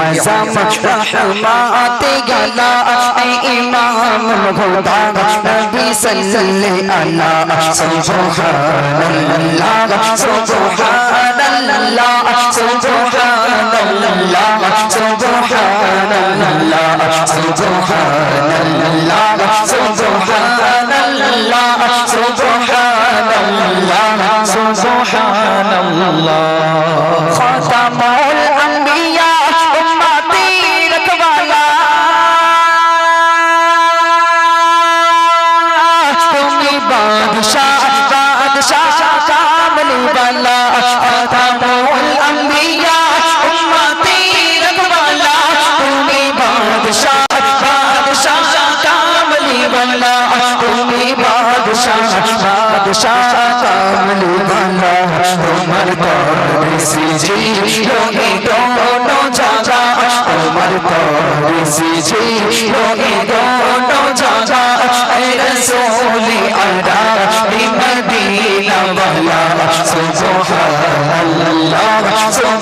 عظم رحمات گلا امام خدا نبی صلی اللہ سبحان اللہ سبحان اللہ سبحان اللہ سبحان اللہ سبحان اللہ سبحان اللہ سبحان اللہ سبحان اللہ بنا তুমি বাদশাহ বাদশাহ কামল বানা তোমার তরে সিজি রঙে দোনো জাগা তোমার তরে সিজি রঙে দোনো জাগা এ রসূলি আদা বিমদিনা ওয়ালা সুবহানাল্লাহ সুবহানাল্লাহ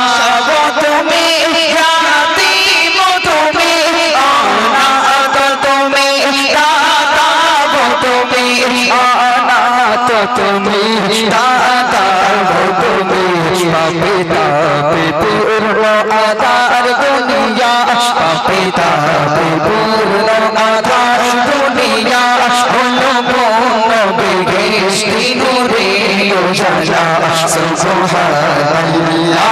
আধার দুনিয়া পিতা পূর্ণ আকাশ দুনিয়া হলো পূর্ণ বেহেশতি নূরে সুবহানাল্লাহ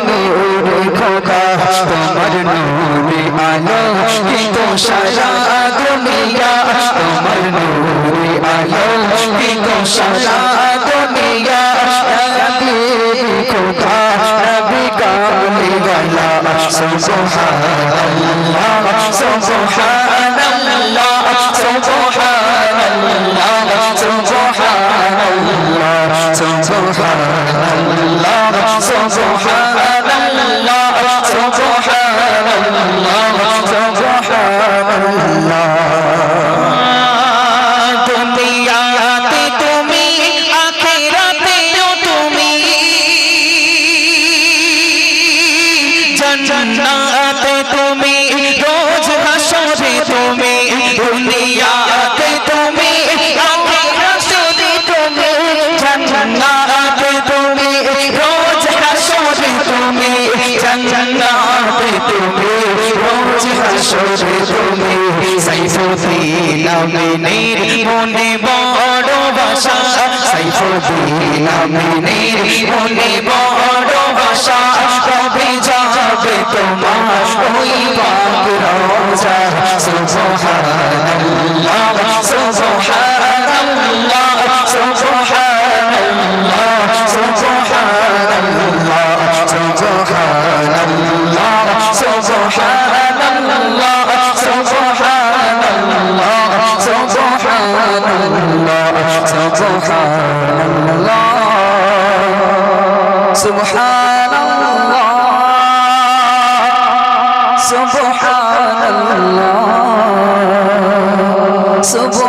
يشفي كوشنا دنيا نبيك دا نبيك لغلا سبحان الله سبحان الله سبحان الله سبحان الله سبحان الله سبحان জান্নাতে তুমি রোজ হাসরে তুমি দুনিয়াতে তুমি আখিরাতে তুমি জান্নাতে তুমি রোজ হাসরে তুমি জান্নাতে তুমি রোজ হাসরে তুমি সাইফুদ্দিন আমিনের মনে বড় বাসা সাইফুদ্দিন আমিনের মনে বড় তোমার ওই পাক সুবহানাল্লাহ। so.